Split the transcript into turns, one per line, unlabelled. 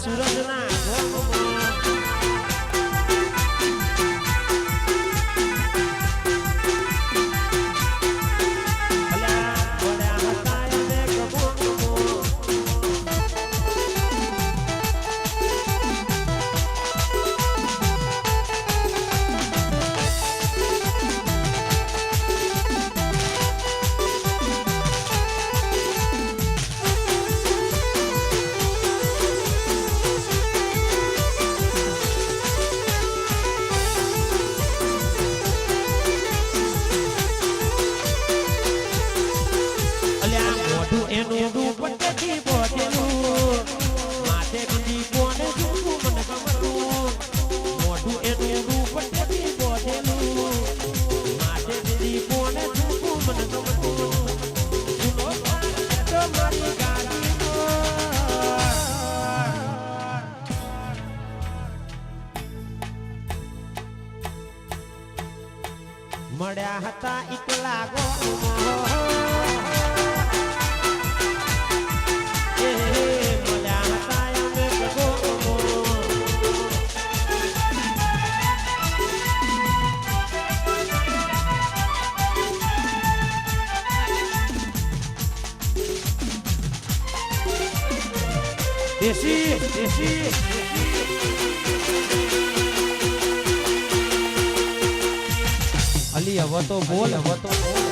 basura de lá. મળ્યા હતા એકલા દેશી દેશી वो तो बोल वो तो बोल।